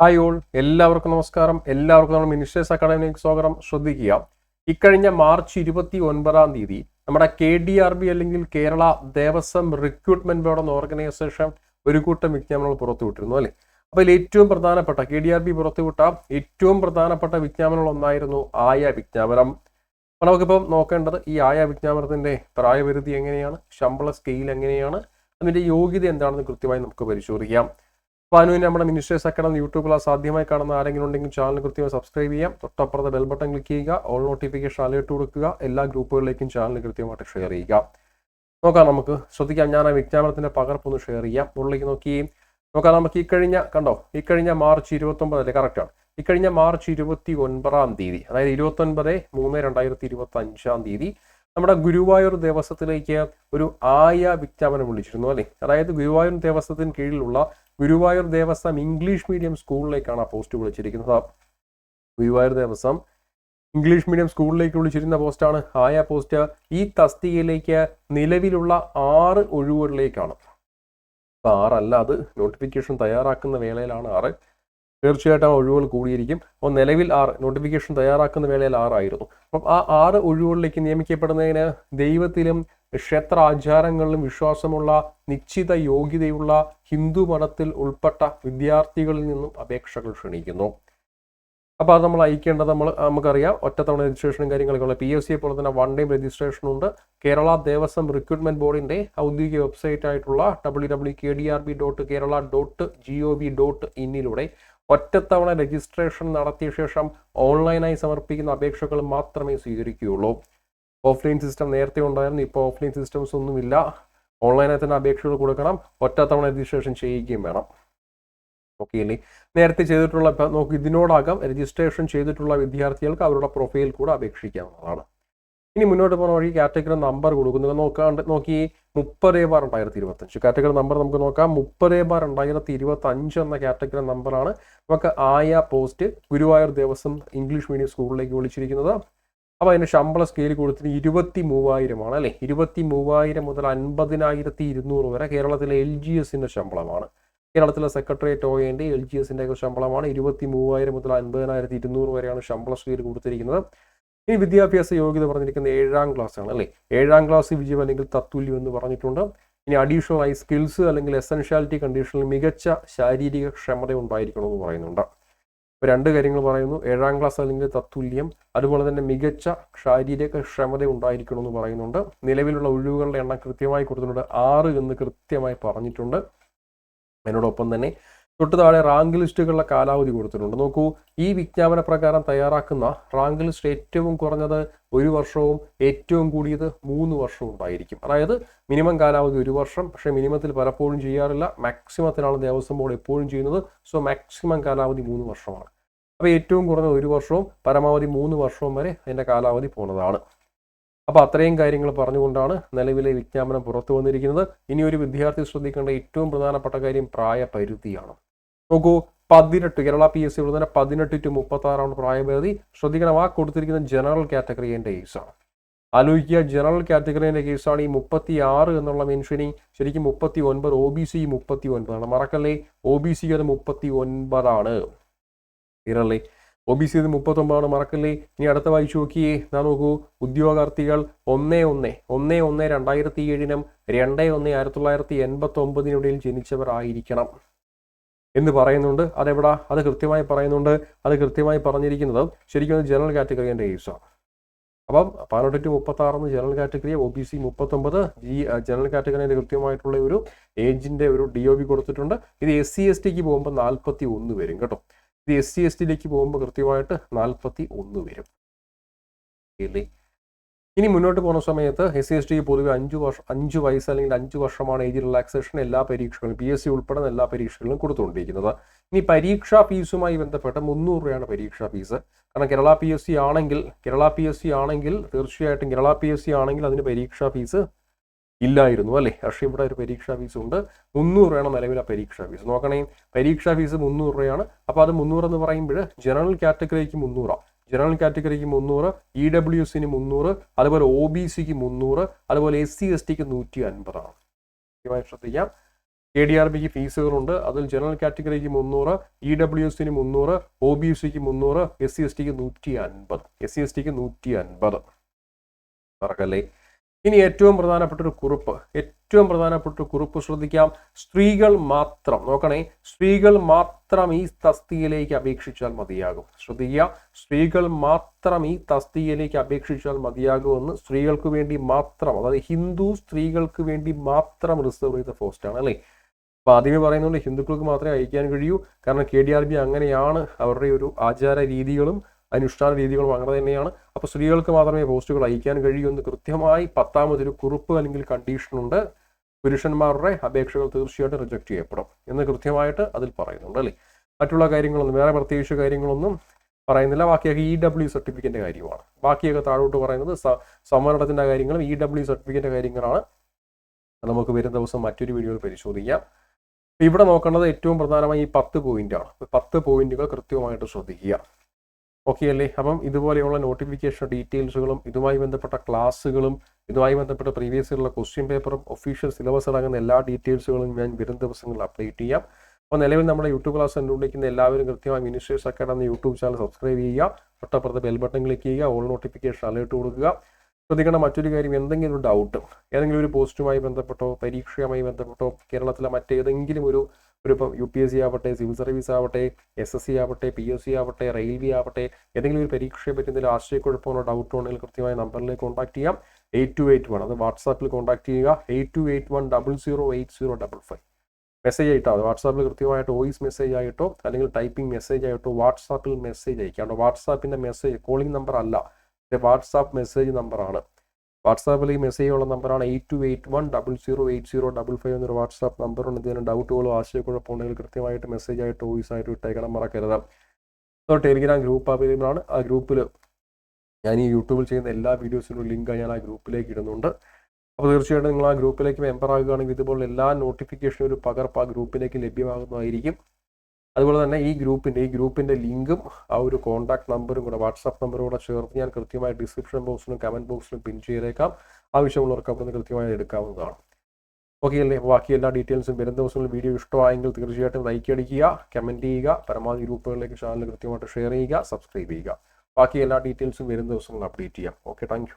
Hi all എല്ലാവർക്കും നമസ്കാരം. എല്ലാവർക്കും നമ്മൾ മിനിസ്റ്റേഴ്സ് അക്കാഡമിക്ക് സ്വാഗതം. ശ്രദ്ധിക്കുക. ഇക്കഴിഞ്ഞ മാർച്ച് ഇരുപത്തി ഒൻപതാം തീയതി നമ്മുടെ കെ ഡി ആർ ബി അല്ലെങ്കിൽ കേരള ദേവസ്വം റിക്രൂട്ട്മെന്റ് ബോർഡ് എന്ന ഓർഗനൈസേഷൻ ഒരു കൂട്ടം വിജ്ഞാപനങ്ങൾ പുറത്തുവിട്ടിരുന്നു അല്ലേ? അപ്പോൾ ഏറ്റവും പ്രധാനപ്പെട്ട കെ ഡി ആർ ബി പുറത്തുവിട്ട ഏറ്റവും പ്രധാനപ്പെട്ട വിജ്ഞാപനങ്ങൾ ഒന്നായിരുന്നു ആയ വിജ്ഞാപനം. അപ്പോൾ നമുക്കിപ്പം നോക്കേണ്ടത് ഈ ആയ വിജ്ഞാപനത്തിന്റെ പ്രായപരിധി എങ്ങനെയാണ്? ശമ്പള സ്കെയിൽ എങ്ങനെയാണ്? അതിന്റെ യോഗ്യത എന്താണെന്ന് കൃത്യമായി നമുക്ക് പരിശോധിക്കാം. അതിനുവേണ്ടി നമ്മുടെ മിനിസ്റ്റേഴ്സ് അക്കാഡമി യൂട്യൂബ് ക്ലാസ് ആദ്യമായി കാണുന്ന ആരെങ്കിലും ഉണ്ടെങ്കിൽ ചാനൽ കൃത്യമായി സബ്സ്ക്രൈബ് ചെയ്യാം തൊട്ടപ്പുറത്തെ ബെൽ ബട്ടൺ ക്ലിക്ക് ചെയ്യുക. ഓൾ നോട്ടിഫിക്കേഷൻ അലേർട്ട് കൊടുക്കുക. എല്ലാ ഗ്രൂപ്പുകളിലേക്കും ചാനൽ കൃത്യമായിട്ട് ഷെയർ ചെയ്യുക. നോക്കാം നമുക്ക്. ശ്രദ്ധിക്കാം. ഞാൻ ആ വിജ്ഞാപനത്തിന്റെ പകർപ്പ് ഒന്ന് ഷെയർ ചെയ്യാം. ഉള്ളിലേക്ക് നോക്കി. നോക്കാം നമുക്ക് ഈ കഴിഞ്ഞ കണ്ടോ? ഈ കഴിഞ്ഞ മാർച്ച് ഇരുപത്തി ഒമ്പതല്ലേ കറക്റ്റാണ് കഴിഞ്ഞ മാർച്ച് ഇരുപത്തി ഒൻപതാം തീയതി അതായത് ഇരുപത്തി ഒൻപത് മൂന്ന് രണ്ടായിരത്തി ഇരുപത്തി അഞ്ചാം തീയതി നമ്മുടെ ഗുരുവായൂർ ദേവസ്വത്തിലേക്ക് ഒരു ആയ വിജ്ഞാപനം വിളിച്ചിരുന്നു അല്ലേ? അതായത് ഗുരുവായൂർ ദേവസ്വത്തിന് കീഴിലുള്ള ഗുരുവായൂർ ദേവസ്വം ഇംഗ്ലീഷ് മീഡിയം സ്കൂളിലേക്കാണ് ആ പോസ്റ്റ് വിളിച്ചിരിക്കുന്നത്. ഗുരുവായൂർ ദേവസ്വം ഇംഗ്ലീഷ് മീഡിയം സ്കൂളിലേക്ക് വിളിച്ചിരുന്ന പോസ്റ്റാണ്. ആയ പോസ്റ്റ് ഈ തസ്തികയിലേക്ക് നിലവിലുള്ള ആറ് ഒഴിവുകളിലേക്കാണ്. ആറല്ല അത്. നോട്ടിഫിക്കേഷൻ തയ്യാറാക്കുന്ന വേളയിലാണ് ആറ്. തീർച്ചയായിട്ടും ആ ഒഴിവുകൾ കൂടിയിരിക്കും. അപ്പോൾ നിലവിൽ ആറ് നോട്ടിഫിക്കേഷൻ തയ്യാറാക്കുന്ന വേളയിൽ ആറായിരുന്നു. അപ്പം ആ ആറ് ഒഴിവുകളിലേക്ക് നിയമിക്കപ്പെടുന്നതിന് ദൈവത്തിലും ക്ഷേത്ര ആചാരങ്ങളിലും വിശ്വാസമുള്ള നിശ്ചിത യോഗ്യതയുള്ള ഹിന്ദു മതത്തിൽ ഉൾപ്പെട്ട വിദ്യാർത്ഥികളിൽ നിന്നും അപേക്ഷകൾ ക്ഷണിക്കുന്നു. അപ്പോൾ അത് നമ്മൾ അയക്കേണ്ടത് നമ്മൾ നമുക്കറിയാം. ഒറ്റത്തവണ രജിസ്ട്രേഷനും കാര്യങ്ങളൊക്കെ ഉള്ള പി എസ് സിയെ പോലെ തന്നെ വൺ ടൈം രജിസ്ട്രേഷൻ ഉണ്ട്. കേരള ദേവസ്വം റിക്രൂട്ട്മെന്റ് ബോർഡിന്റെ ഔദ്യോഗിക വെബ്സൈറ്റ് ആയിട്ടുള്ള W W K D R B dot Kerala dot G O V dot ഇന്നിലൂടെ ഒറ്റത്തവണ രജിസ്ട്രേഷൻ നടത്തിയ ശേഷം ഓൺലൈനായി സമർപ്പിക്കുന്ന അപേക്ഷകൾ മാത്രമേ സ്വീകരിക്കുകയുള്ളൂ. ഓഫ്ലൈൻ സിസ്റ്റം നേരത്തെ ഉണ്ടായിരുന്നു ഇപ്പോൾ ഓഫ്ലൈൻ സിസ്റ്റംസ് ഒന്നുമില്ല. ഓൺലൈനായി തന്നെ അപേക്ഷകൾ കൊടുക്കണം ഒറ്റത്തവണ രജിസ്ട്രേഷൻ ചെയ്യുകയും വേണം. ഓക്കെ ഇനി നേരത്തെ ചെയ്തിട്ടുള്ള നോക്കി ഇതിനോടകം രജിസ്ട്രേഷൻ ചെയ്തിട്ടുള്ള വിദ്യാർത്ഥികൾക്ക് അവരുടെ പ്രൊഫൈൽ കൂടെ അപേക്ഷിക്കാവുന്നതാണ്. ഇനി മുന്നോട്ട് പോകുന്ന വഴി കാറ്റഗറി നമ്പർ കൊടുക്കുന്നു. നോക്കാണ്ട് നോക്കി മുപ്പത് ബാർ രണ്ടായിരത്തി ഇരുപത്തഞ്ച്. കാറ്റഗറി നമ്പർ നമുക്ക് നോക്കാം. മുപ്പത് ബാർ രണ്ടായിരത്തി ഇരുപത്തി അഞ്ച് എന്ന കാറ്റഗറി നമ്പറാണ് നമുക്ക് ആയ post Guruvayur Devaswom English medium സ്കൂളിലേക്ക് വിളിച്ചിരിക്കുന്നത്. അപ്പോൾ അതിന്റെ ശമ്പള സ്കെയിൽ കൊടുത്തിട്ട് ഇരുപത്തി മൂവായിരമാണ് അല്ലേ? ഇരുപത്തി മൂവായിരം മുതൽ അൻപതിനായിരത്തി ഇരുന്നൂറ് വരെ കേരളത്തിലെ എൽ ജി എസിന്റെ ശമ്പളമാണ്. കേരളത്തിലെ സെക്രട്ടേറിയറ്റ് ഒയേന്റെ എൽ ജി എസിന്റെ ശമ്പളമാണ് ഇരുപത്തി മൂവായിരം മുതൽ അൻപതിനായിരത്തി ഇരുന്നൂറ് വരെയാണ് ശമ്പള സ്കെയിൽ കൊടുത്തിരിക്കുന്നത്. ഇനി വിദ്യാഭ്യാസ യോഗ്യത പറഞ്ഞിരിക്കുന്നത് ഏഴാം ക്ലാസ് ആണ് അല്ലേ? ഏഴാം ക്ലാസ് വിജയം അല്ലെങ്കിൽ തത്തുല്യം എന്ന് പറഞ്ഞിട്ടുണ്ട്. ഇനി അഡീഷണൽ ആയി സ്കിൽസ് അല്ലെങ്കിൽ എസെൻഷ്യാലിറ്റി കണ്ടീഷനിൽ മികച്ച ശാരീരിക ക്ഷമത ഉണ്ടായിരിക്കണം എന്ന് പറയുന്നുണ്ട്. ഇപ്പോൾ രണ്ട് കാര്യങ്ങൾ പറയുന്നു. ഏഴാം ക്ലാസ് അല്ലെങ്കിൽ തത്തുല്യം അതുപോലെ തന്നെ മികച്ച ശാരീരിക ക്ഷമത ഉണ്ടായിരിക്കണമെന്ന് പറയുന്നുണ്ട്. നിലവിലുള്ള ഒഴിവുകളുടെ എണ്ണം കൃത്യമായി കൊടുത്തിട്ടുണ്ട്. ആറ് എന്ന് കൃത്യമായി പറഞ്ഞിട്ടുണ്ട്. അതിനോടൊപ്പം തന്നെ തൊട്ട് താഴെ റാങ്ക് ലിസ്റ്റുകളുടെ കാലാവധി കൊടുത്തിട്ടുണ്ട്. നോക്കൂ ഈ വിജ്ഞാപന പ്രകാരം തയ്യാറാക്കുന്ന റാങ്ക് ലിസ്റ്റ് ഏറ്റവും കുറഞ്ഞത് ഒരു വർഷവും ഏറ്റവും കൂടിയത് മൂന്ന് വർഷവും ഉണ്ടായിരിക്കും. അതായത് മിനിമം കാലാവധി ഒരു വർഷം പക്ഷേ മിനിമത്തിൽ പലപ്പോഴും ചെയ്യാറില്ല. മാക്സിമത്തിലാണ് ദേവസ്വം ബോർഡ് എപ്പോഴും ചെയ്യുന്നത്. സോ മാക്സിമം കാലാവധി മൂന്ന് വർഷമാണ്. അപ്പോൾ ഏറ്റവും കുറഞ്ഞത് ഒരു വർഷവും പരമാവധി മൂന്ന് വർഷവും വരെ അതിന്റെ കാലാവധി പോകുന്നതാണ് അപ്പോൾ അത്രയും കാര്യങ്ങൾ പറഞ്ഞുകൊണ്ടാണ് നിലവിലെ വിജ്ഞാപനം പുറത്തു വന്നിരിക്കുന്നത്. ഇനി ഒരു വിദ്യാർത്ഥി ശ്രദ്ധിക്കേണ്ട ഏറ്റവും പ്രധാനപ്പെട്ട കാര്യം പ്രായപരിധിയാണ്. നോക്കൂ പതിനെട്ട് കേരള പി എസ് സി തന്നെ പതിനെട്ട് ടു മുപ്പത്തി ആറാണ് പ്രായപരിധി ശ്രദ്ധിക്കണം ആ കൊടുത്തിരിക്കുന്ന ജനറൽ കാറ്റഗറിന്റെ കേസാണ് ആലോചിക്കുക ജനറൽ കാറ്റഗറിന്റെ കേസാണ് ഈ മുപ്പത്തി ആറ് എന്നുള്ള മെൻഷനി ശരിക്കും മുപ്പത്തി ഒൻപത് ഒ ബി സി മുപ്പത്തി ഒൻപതാണ് മറക്കല്ലേ ഒ ബി സി അത് മുപ്പത്തി ഒൻപതാണ് തീരല്ലേ ഒ ബി സി ഇത് മുപ്പത്തൊമ്പതാണ് മറക്കല്ലേ? ഇനി അടുത്ത വായിച്ചു നോക്കിയേ. ഞാൻ നോക്കൂ ഉദ്യോഗാർത്ഥികൾ ഒന്ന് ഒന്ന് ഒന്ന് ഒന്ന് രണ്ടായിരത്തി ഏഴിനും രണ്ട് ഒന്ന് ആയിരത്തി തൊള്ളായിരത്തി എൺപത്തി ഒമ്പതിനിടയിൽ ജനിച്ചവർ ആയിരിക്കണം എന്ന് പറയുന്നുണ്ട്. അതെവിടാ? അത് കൃത്യമായി പറയുന്നുണ്ട്. അത് കൃത്യമായി പറഞ്ഞിരിക്കുന്നത് ശരിക്കും അത് ജനറൽ കാറ്റഗറിന്റെ കേസാണ് അപ്പം പതിനെട്ട് ടു മുപ്പത്തി ആറെന്ന് general category O B C മുപ്പത്തൊമ്പത് ഈ ജനറൽ കാറ്റഗറിന്റെ കൃത്യമായിട്ടുള്ള ഒരു ഏജിന്റെ ഒരു ഡി ഒ ബി കൊടുത്തിട്ടുണ്ട്. ഇത് എസ് സി എസ് ടിക്ക് പോകുമ്പോൾ നാൽപ്പത്തി ഒന്ന് വരും കേട്ടോ. ഇത് എസ് സി എസ് ടിയിലേക്ക് പോകുമ്പോൾ കൃത്യമായിട്ട് നാൽപ്പത്തി ഒന്ന് വരും ഇനി മുന്നോട്ട് പോകുന്ന സമയത്ത് എസ് സി എസ് ടി പൊതുവെ അഞ്ച് വർഷം അഞ്ച് വയസ്സ് അല്ലെങ്കിൽ അഞ്ച് വർഷമാണ് ഏജ് റിലാക്സേഷൻ എല്ലാ പരീക്ഷകളും പി എസ് സി ഉൾപ്പെടുന്ന എല്ലാ പരീക്ഷകളിലും കൊടുത്തുകൊണ്ടിരിക്കുന്നത്. ഇനി പരീക്ഷാ ഫീസുമായി ബന്ധപ്പെട്ട് മുന്നൂറ് രൂപയാണ് പരീക്ഷാ ഫീസ്. കാരണം കേരള പി എസ് സി ആണെങ്കിൽ കേരള പി എസ് സി ആണെങ്കിൽ തീർച്ചയായിട്ടും കേരള പി എസ് സി ആണെങ്കിൽ അതിന് പരീക്ഷാ ഫീസ് ഇല്ലായിരുന്നു അല്ലേ? പക്ഷേ ഇവിടെ ഒരു പരീക്ഷാ ഫീസ് ഉണ്ട്. മുന്നൂറ് രൂപയാണ് നിലവിലെ പരീക്ഷാ ഫീസ്. നോക്കണേ പരീക്ഷാ ഫീസ് മുന്നൂറ് രൂപയാണ്. അപ്പോൾ അത് മുന്നൂറ് എന്ന് പറയുമ്പോൾ ജനറൽ കാറ്റഗറിക്ക് മുന്നൂറാണ് ജനറൽ കാറ്റഗറിക്ക് മുന്നൂറ് ഇ ഡബ്ല്യു എസിന് മുന്നൂറ് അതുപോലെ ഒ ബി സിക്ക് മുന്നൂറ് അതുപോലെ എസ് സി എസ് ടിക്ക് നൂറ്റി അൻപതാണ് കൃത്യമായി ശ്രദ്ധിക്കാം. കെ ഡി ആർ ബിക്ക് ഫീസുകളുണ്ട് അതിൽ ജനറൽ കാറ്റഗറിക്ക് മുന്നൂറ് ഇ ഡബ്ല്യു എസിന് മുന്നൂറ് ഒ ബി സിക്ക് മുന്നൂറ് എസ് സി എസ് ടിക്ക് നൂറ്റി അൻപത് എസ് സി എസ് ടിക്ക് നൂറ്റി അൻപത് മറക്കല്ലേ? ഇനി ഏറ്റവും പ്രധാനപ്പെട്ട ഒരു കുറിപ്പ് ഏറ്റവും പ്രധാനപ്പെട്ട ഒരു കുറിപ്പ് ശ്രദ്ധിക്കാം. സ്ത്രീകൾ മാത്രം നോക്കണേ സ്ത്രീകൾ മാത്രം ഈ തസ്തികയിലേക്ക് അപേക്ഷിച്ചാൽ മതിയാകും. ശ്രദ്ധിക്കുക സ്ത്രീകൾ മാത്രം ഈ തസ്തികയിലേക്ക് അപേക്ഷിച്ചാൽ മതിയാകുമെന്ന് സ്ത്രീകൾക്ക് വേണ്ടി മാത്രം അതായത് ഹിന്ദു സ്ത്രീകൾക്ക് വേണ്ടി മാത്രം റിസർവ് ചെയ്ത പോസ്റ്റാണ് അല്ലേ? അപ്പൊ ആദ്യമേ പറയുന്നുണ്ട് ഹിന്ദുക്കൾക്ക് മാത്രമേ അയക്കാൻ കഴിയൂ. കാരണം കെ ഡി ആർ ബി അങ്ങനെയാണ് അവരുടെ ഒരു ആചാര രീതികളും അനുഷ്ഠാന രീതികളും അങ്ങനെ തന്നെയാണ്. അപ്പോൾ സ്ത്രീകൾക്ക് മാത്രമേ പോസ്റ്റുകൾ അയക്കാൻ കഴിയൂ എന്ന് കൃത്യമായി പത്താമതൊരു കുറിപ്പ് അല്ലെങ്കിൽ കണ്ടീഷനുണ്ട് പുരുഷന്മാരുടെ അപേക്ഷകൾ തീർച്ചയായിട്ടും റിജക്റ്റ് ചെയ്യപ്പെടും എന്ന് കൃത്യമായിട്ട് അതിൽ പറയുന്നുണ്ട് അല്ലേ? മറ്റുള്ള കാര്യങ്ങളൊന്നും വേറെ പ്രത്യേകിച്ച് കാര്യങ്ങളൊന്നും പറയുന്നില്ല. ബാക്കിയൊക്കെ ഇ ഡബ്ല്യു സർട്ടിഫിക്കറ്റിന്റെ കാര്യമാണ്. ബാക്കിയൊക്കെ താഴോട്ട് പറയുന്നത് സമ്മരണത്തിന്റെ കാര്യങ്ങളും ഇ ഡബ്ല്യു സർട്ടിഫിക്കറ്റിന്റെ കാര്യങ്ങളാണ്. നമുക്ക് വരുന്ന ദിവസം മറ്റൊരു വീഡിയോയിൽ പരിശോധിക്കാം. ഇവിടെ നോക്കേണ്ടത് ഏറ്റവും പ്രധാനമായി ഈ പത്ത് പോയിന്റാണ് പത്ത് പോയിന്റുകൾ കൃത്യമായിട്ട് ശ്രദ്ധിക്കുക. ഓക്കെ അല്ലേ? അപ്പം ഇതുപോലെയുള്ള നോട്ടിഫിക്കേഷൻ ഡീറ്റെയിൽസുകളും ഇതുമായി ബന്ധപ്പെട്ട ക്ലാസ്സുകളും ഇതുമായി ബന്ധപ്പെട്ട പ്രീവിയസ് ഇയറിലുള്ള ക്വസ്റ്റ്യൻ പേപ്പറും ഒഫീഷ്യൽ സിലബസ് അടങ്ങുന്ന എല്ലാ ഡീറ്റെയിൽസുകളും ഞാൻ വരും ദിവസങ്ങളിൽ അപ്ഡേറ്റ് ചെയ്യാം. അപ്പോൾ നിലവിൽ നമ്മുടെ യൂട്യൂബ് ക്ലാസ് കണ്ടുകൊണ്ടിരിക്കുന്ന എല്ലാവരും കൃത്യമായി ministers academy YouTube channel subscribe ചെയ്യുക തൊട്ടപ്പുറത്ത് ബെൽ ബട്ടൺ ക്ലിക്ക് ചെയ്യുക ഓൾ നോട്ടിഫിക്കേഷൻ അലേർട്ട് കൊടുക്കുക. ശ്രദ്ധിക്കേണ്ട മറ്റൊരു കാര്യം എന്തെങ്കിലും ഒരു ഡൗട്ട് ഏതെങ്കിലും ഒരു പോസ്റ്റുമായി ബന്ധപ്പെട്ടോ പരീക്ഷയുമായി ബന്ധപ്പെട്ടോ കേരളത്തിലെ മറ്റേതെങ്കിലും ഒരു ഒരു ഇപ്പം യു പി എസ് സി ആവട്ടെ സിവിൽ സർവീസ് ആവട്ടെ എസ് എസ് സി ആവട്ടെ പി എസ് സി ആവട്ടെ റെയിൽവേ ആവട്ടെ ഏതെങ്കിലും ഒരു പരീക്ഷയെ പറ്റി എന്തെങ്കിലും ആശയക്കുഴപ്പമോ ഡൗട്ടോ ഉണ്ടെങ്കിൽ കൃത്യമായ നമ്പറിലേക്ക് കോൺടാക്ട് ചെയ്യാം. എയ്റ്റ് ടു എയ്റ്റ് വൺ അത് വാട്സാപ്പിൽ കോൺടാക്ട് ചെയ്യുക. Eight two eight one double zero eight zero double five message ആയിട്ടോ വാട്സാപ്പിൽ കൃത്യമായിട്ട് വോയിസ് മെസ്സേജ് ആയിട്ടോ അല്ലെങ്കിൽ ടൈപ്പിംഗ് മെസ്സേജ് ആയിട്ടോ വാട്സാപ്പിൽ മെസ്സേജ് അയക്കാം. വാട്സാപ്പിന്റെ മെസ്സേജ് കോളിംഗ് നമ്പർ അല്ല. വാട്സാപ്പ് മെസ്സേജ് നമ്പറാണ്. വാട്സാപ്പിൽ ഈ മെസ്സേജ് ഉള്ള നമ്പറാണ് eight two eight one double zero eight zero double five എന്നൊരു വാട്സാപ്പ് നമ്പറുണ്ട്. എന്തെങ്കിലും ഡൗട്ടുകളോ ആശയക്കുഴപ്പമുണ്ടെങ്കിൽ കൃത്യമായിട്ട് മെസ്സേജ് ആയിട്ട് വോയിസ് ആയിട്ട് ഇട്ടേക്കണം മറക്കരുത്. അപ്പോൾ ടെലിഗ്രാം ഗ്രൂപ്പ് അവൈലബിൾ ആണ് ആ ഗ്രൂപ്പിൽ ഞാൻ ഈ യൂട്യൂബിൽ ചെയ്യുന്ന എല്ലാ വീഡിയോസിനും ലിങ്ക് ഞാൻ ആ ഗ്രൂപ്പിലേക്ക് ഇടുന്നുണ്ട്. അപ്പോൾ തീർച്ചയായിട്ടും നിങ്ങൾ ആ ഗ്രൂപ്പിലേക്ക് മെമ്പർ ആകുകയാണെങ്കിൽ ഇതുപോലുള്ള എല്ലാ നോട്ടിഫിക്കേഷനും ഒരു പകർപ്പ് ആ ഗ്രൂപ്പിലേക്ക് ലഭ്യമാകുന്നതായിരിക്കും. അതുപോലെ തന്നെ ഈ ഗ്രൂപ്പിന്റെ ഈ ഗ്രൂപ്പിന്റെ ലിങ്കും ആ ഒരു കോൺടാക്ട് നമ്പറും കൂടെ വാട്സാപ്പ് നമ്പറും കൂടെ ചേർത്ത് ഞാൻ കൃത്യമായി ഡിസ്ക്രിപ്ഷൻ ബോക്സിലും കമന്റ് ബോക്സിലും പിൻ ചെയ്തേക്കാം. ആവശ്യമുള്ളവർക്ക് അവിടെ നിന്ന് കൃത്യമായി എടുക്കാവുന്നതാണ്. ഓക്കെ അല്ലേ? ബാക്കി എല്ലാ ഡീറ്റെയിൽസും വരും ദിവസങ്ങളിൽ വീഡിയോ ഇഷ്ടമായെങ്കിൽ തീർച്ചയായിട്ടും ലൈക്ക് അടിക്കുക കമന്റ് ചെയ്യുക പരമാവധി ഗ്രൂപ്പുകളിലേക്ക് ചാനൽ കൃത്യമായിട്ട് ഷെയർ ചെയ്യുക സബ്സ്ക്രൈബ് ചെയ്യുക. ബാക്കി എല്ലാ ഡീറ്റെയിൽസും വരും ദിവസങ്ങളിൽ അപ്ഡേറ്റ് ചെയ്യാം. Okay thank